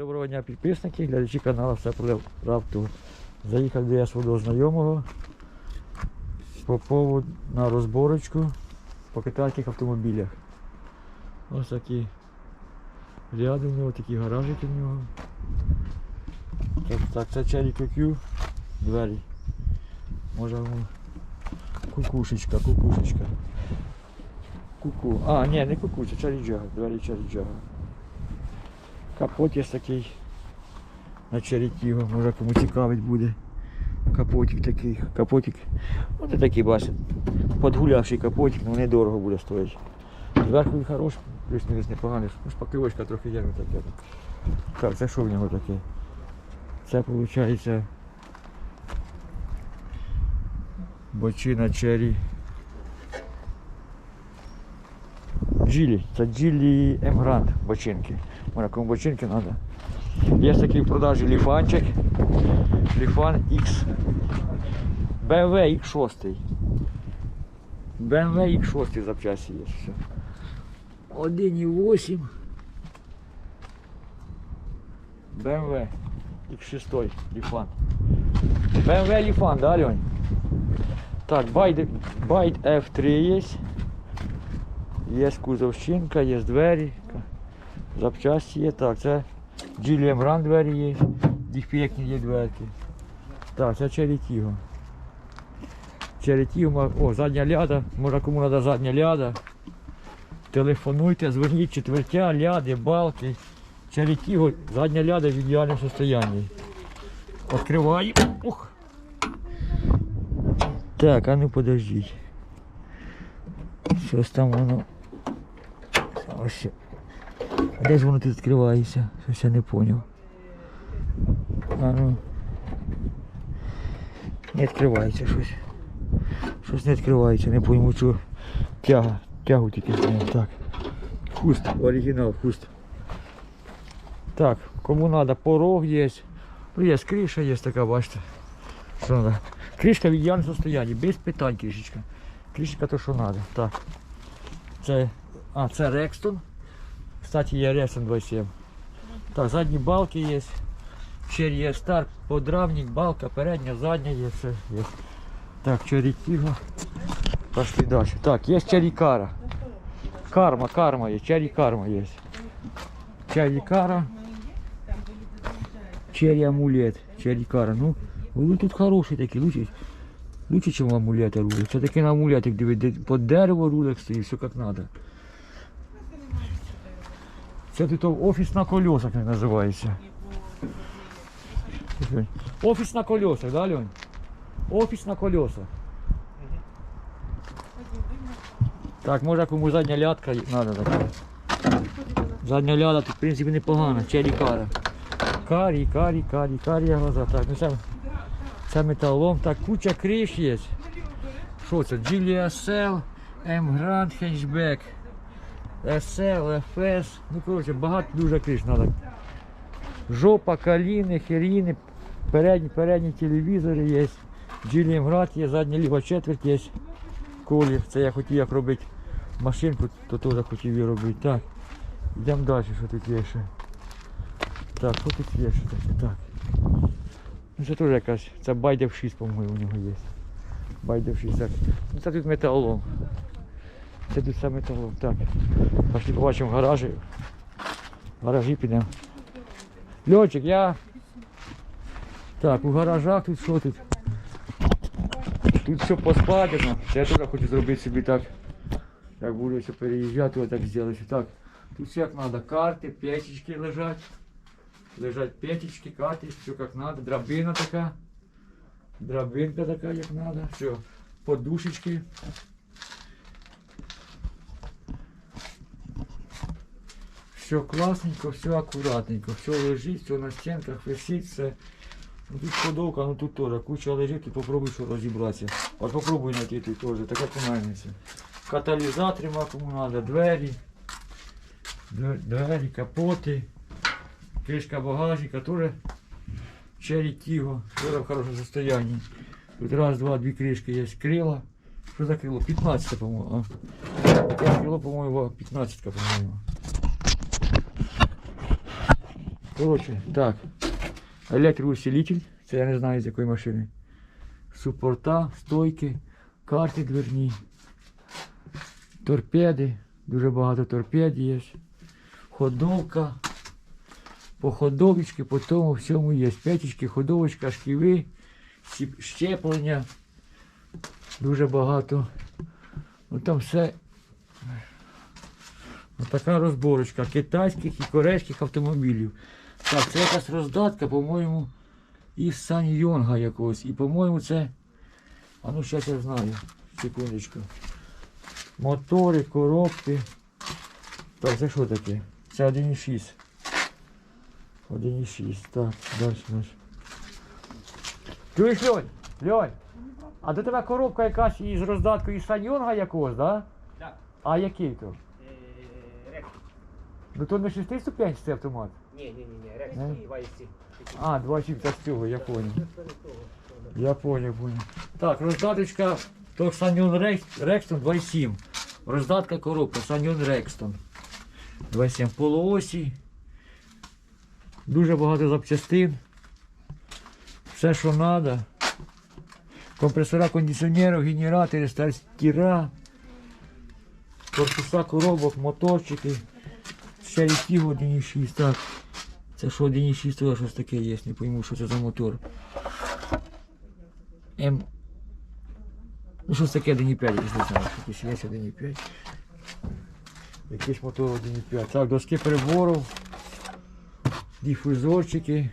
Доброго дня підписники, глядачі каналу все про правду. Заїхав до я свого знайомого по поводу на розборочку по китайських автомобілях. Ось такі ряди в нього, такі гаражики в нього. Так, так це Cherry QQ, двері. Може кукушечка, кукушечка. Куку. А, ні, не куку, це Cherry Jagger, двері Cherry Jagger. Капот є такий на черетіго, може кому цікавить буде. Капотик такий, капотик. Ну це такий бачите. Подгулявший капотик, ну недорого буде стоїть. Зверху він хороший, плюс-мінус непоганий. Ну, шпакльовочка трохи є, ну таке. Так, це що в нього таке? Це виходить бочина чері. Джилі, це джилі Емгрант бочинки. Може кому бочинки треба. Є такий в продажі ліфанчик. Ліфан X. BMW X6. BMW X6 запчасті є. Все. 1,8. BMW X6 ліфан. BMW ліфан, да, Льонь? Так, Byte, Byte F3 є. Є кузовщинка, є двері, запчасті є. Так, це Gilliam Run двері є, діхпєкні є дверки. Так, це Черетіго. Черетіго, о, задня ляда, може кому треба задня ляда. Телефонуйте, зверніть четвертя, ляди, балки. Черетіго, задня ляда в ідеальному стані. Відкриваємо. Ух. Так, а ну подождіть. Щось там воно. Ось. Де ж воно тут відкривається? Щось я не зрозумів. Ну. Не відкривається щось. Щось не відкривається, не пойму що. Тяга. Тягу тільки зняв. Так. Хуст, оригінал, хуст. Так, кому треба, порог є. Ну, є криша, є така, бачите. Що надо? Кришка в ідеальному состоянии, без питань кришечка. Кришечка то, що треба. Так. Це, а, це Рекстон. Кстати, є Рекстон 27. Так, задні балки є. Ще є стар, подрамник, балка, передня, задня є, все є. Так, черетіго. Пошли далі. Так, є черікара. Карма, карма є, чері карма є. Чері кара. Черри амулет, черри. Ну, руль тут хороший такий, лучше, лучше, чем амулети руль. Це такий на амулетик, диви, де під дерево рулик стоїть, все як надо. Це тут офіс на колесах як називається. Офіс на колесах, да, Льонь? Офіс на колесах. Так, може кому задня лядка треба така. Задня ляда тут в принципі непогана, черрі кара. Карі, карі, карі, карі глаза. Так, ну це, це металолом. Так, куча криш є. Що це? Geely SL, M Grand Hatchback, SL, FS. Ну, коротше, багато дуже криш треба. Жопа, коліни, херіни, передні, передні телевізори є. Grand є, задня ліва четверть є. Колір. Це я хотів як робити машинку, то теж хотів її робити. Так. Йдемо далі, що тут є ще. Так, що тут є ще таке? Так. Ну це теж якась. Це байдев 6, по-моєму, у нього є. Байдев 6. Так. Ну це тут металолом. Це тут все металолом. Так. Пошли побачимо гаражі. Гаражі підемо. Льотчик, я. Так, у гаражах тут що тут? Тут все поскладено. Я теж хочу зробити собі так. Як буду все переїжджати, отак зробити. Так. Тут все як надо. Карти, печечки лежать. Лежать печечки, карти, все как надо. Драбина така. Драбинка така, як надо. Все. Подушечки. Все классненько, все аккуратненько, все лежить, все на стенках висить, все. Ну, тут ходовка, ну тут теж куча лежить, і попробуй що розібратися. От попробуй знайти тут теж, така командниця. Каталізатор ма кому надо, двері. Дв- Двері, капоти. Кришка багажника тоже Черри Тиго, тоже в хорошем состоянии. Тут раз, два, две крышки есть. Крыло. Что за крыло? 15 по-моему. А? Это крыло, по-моему, 15 по-моему. Коротше, так. Електроусилитель, це я не знаю з якої машини. Супорта, стойки, карти дверні, торпеди, дуже багато торпед є. Ходовка. По по тому всьому є. П'ятічки, ходовочка, шківи, щеплення. Дуже багато. Ну там все. Ось така розборочка китайських і корейських автомобілів. Так, це якась роздатка, по-моєму, із Саньйонга якогось. І, по-моєму, це. А ну зараз я знаю. Секундочку. Мотори, коробки. Так, це що таке? Це 1,6. 1,6. Так, далі, далі. Чуєш, Льонь? Льонь, а до тебе коробка якась із роздаткою із Саньйонга якогось, да? Так. А який то? Е, Ну то не шестиступенчатий автомат. Ні, ні, ні, ні, Рекс Не? і Вайсі. А, два чіпта з цього, я понял. Я понял, понял. Так, роздаточка то Саньон Рекс, Рекстон 2.7. Роздатка коробка Саньон Рекстон. 2.7 полуосі. Дуже багато запчастин. Все, що треба. Компресора кондиціонерів, генератори, стартера, корпуса коробок, моторчики. Ріки 1.6. Так. Це що 1.6 то щось таке є, не пойму, що це за мотор. М. Ну щось таке 1.5, якийсь не знаю, якийсь є 1.5. Якийсь мотор 1.5. Так, доски перебору, дифузорчики,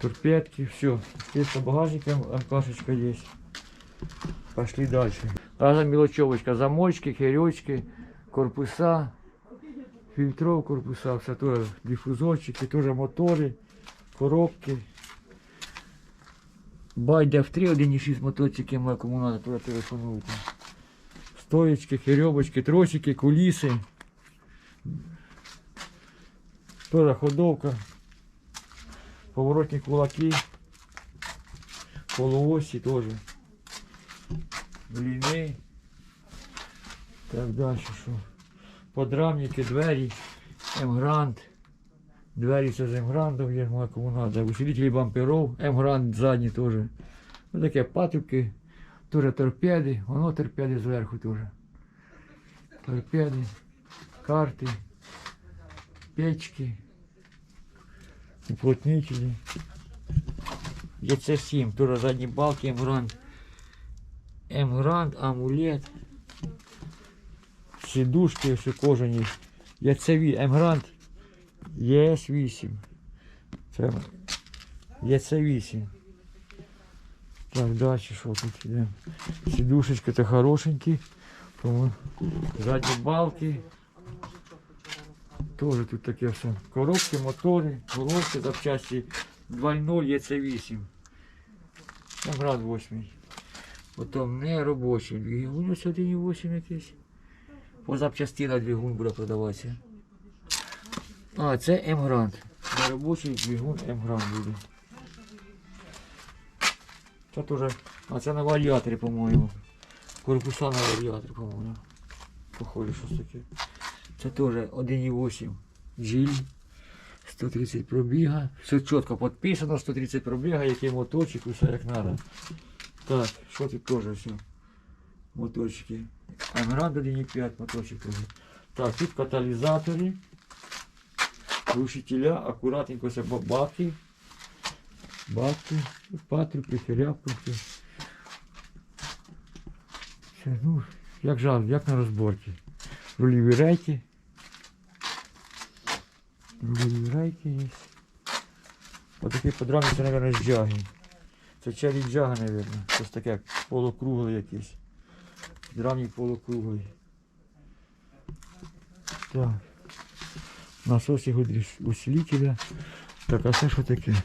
торпедки, все. Здесь по багажнику МКшечка есть. Пошли дальше. Разом мелочевочка, замочки, херечки, корпуса, фильтров корпуса, все тоже диффузорчики, тоже мотори, коробки. Байде в 3, 1,6 моторчики кому надо, туди телефонуйте. Стоечки, херебочки, тросики, куліси. Тоже ходовка. Поворотні кулаки. Полуосі теж. Бліни. Так далі що. Подрамники, двері, М-Грант. Двері це з М-Грантом є, кому надо. Усилителі бамперов, М-Грант задні теж. Ну таке патрубки, теж торпеди, воно торпеди зверху теж. Торпеди, карти, печки, уплотнителі. Є це 7, теж задні балки, М-Грант. М-Грант, амулет. Сідушки все кожані. Яцеві М-Грант ЄС-8. Це ЄЦ-8. Так, далі що тут йде? Сідушечки то хорошенькі. Тому задні балки. Тоже тут таке все. Коробки, мотори, головки, запчасті 2.0 ЄЦ-8. М-Грант 8. Потім не робочий. Двигун ось 1.8 якийсь. По запчастинах двигун буде продаватися. А, це М-Грант. На двигун М-Грант буде. Це теж. А це на варіаторі, по-моєму. Корпуса на варіаторі, по-моєму. Похоже, щось таке. Це теж 1,8 джиль. 130 пробіга. Все чітко підписано, 130 пробіга, який моточок, усе як треба. Так, що тут теж все. Моторчики. Амиран 1,5 моторчик теж. Так, тут каталізатори. Глушителя, акуратненько це ба- баки. Баки, патрубки, хряпки. Ну, як жар, як на розборці. Руліві рейки. Руліві рейки є. Отакий подрамник, це, мабуть, джаги. Це черрі джага, мабуть. Щось таке полукругле якийсь. Драмник полукруглий. Так. Насос його усилителя. Так, а це що таке?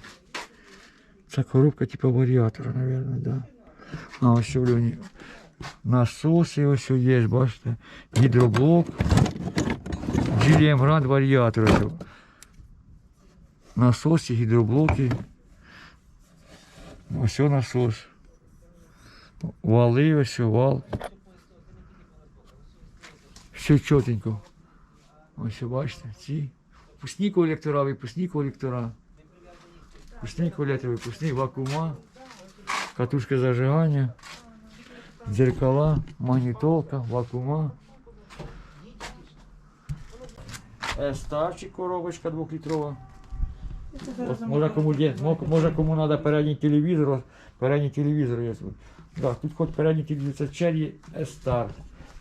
Це коробка типу варіатора, мабуть, да. А ось що в льоні. Насоси ось що є, бачите. Гідроблок. GLM Grand варіатор. ось. Насоси, гідроблоки. Ось що насос. Вали, ось що вал. Все чотенько. Ось бачите, ці впускні колектора, випускні колектора. Впускні колектори, випускні вакуума, катушка зажигання, дзеркала, магнітолка, вакуума. Е, Старчик коробочка двохлітрова. От, може кому є, може кому треба передній телевізор, передній телевізор є. Да, тут хоч передній телевізор, це Cherry S-Star.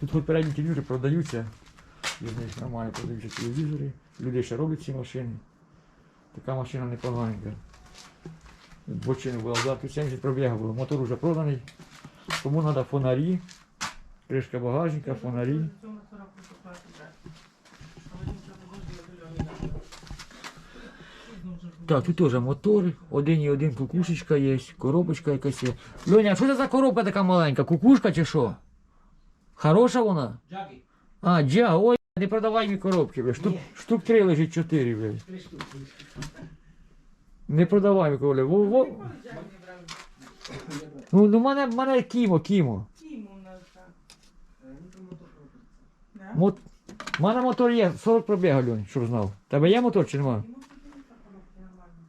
Тут хоч передні телевізори продаються. І з них нормально продаються телевізори. Люди ще роблять ці машини. Така машина непоганенька. Бочина була, да, тут 70 пробігів було. Мотор вже проданий. Кому треба фонарі, кришка багажника, фонарі. Так, тут теж мотори, один і один кукушечка є, коробочка якась є. Льоня, що це за коробка така маленька? Кукушка чи що? Хороша вона? Джаги. А, джа, ой, не продавай мені коробки, бля. Штук, штук три лежить чотири, бля. Три штуки. Не продавай мені коробки. Во, во. Ну, ну мене, мене кімо, кімо. Тіму у нас так. Мот... У мене мотор є, 40 пробіга, Льонь, щоб знав. Тебе є мотор чи нема? Кімо тобі так коробки нормально.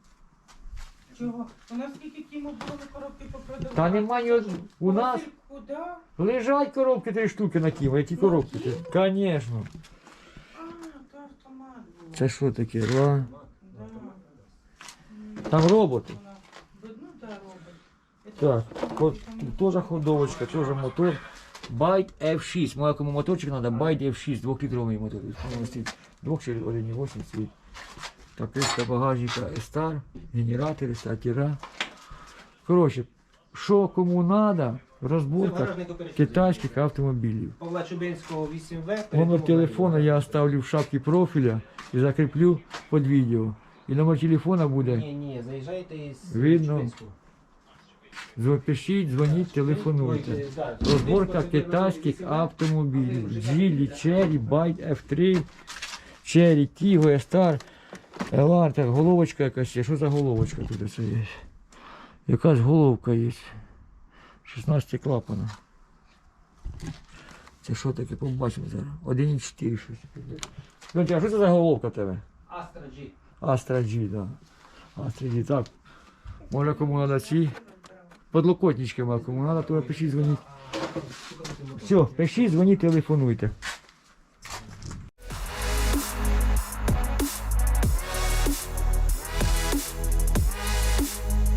Чого? У нас скільки кімо було на коробки попродавали? Та нема ні од- у нас Куди? лежать коробки три штуки на кімо. Які коробки? Конечно. А, то автомат був. Це що таке? Ла? Да. Там роботи. вона- Ну, да, робить. Так, от теж ходовочка, теж мотор. Byte F6. Моя кому моторчик треба, Byte F6, 2-літровий мотор. 2 чи 1,8 стоїть. Так, кришка багажника Star, генератори, стартера. Коротше, що кому треба, розборка китайських автомобілів. Павла Чубинського 8В. Номер телефона я оставлю в шапці профіля і закріплю під відео. І номер телефона буде. Ні, ні, заїжджайте із Видно. Чубинського. Пишіть, дзвоніть, телефонуйте. Розборка китайських автомобілів. Джілі, Черрі, Байт F3, Черрі, Тіго, Естар, Елар, так, головочка якась є. Що за головочка тут це є? Якась головка є. 16 клапана. Це що таке? Побачимо зараз. 1,4 щось. Льончик, а що це за головка в тебе? Astra G. Астра G, да. Астра G, так. Може кому треба ці подлокотнички, кому треба, то пишіть, дзвоніть. Все, пишіть, дзвоніть, телефонуйте.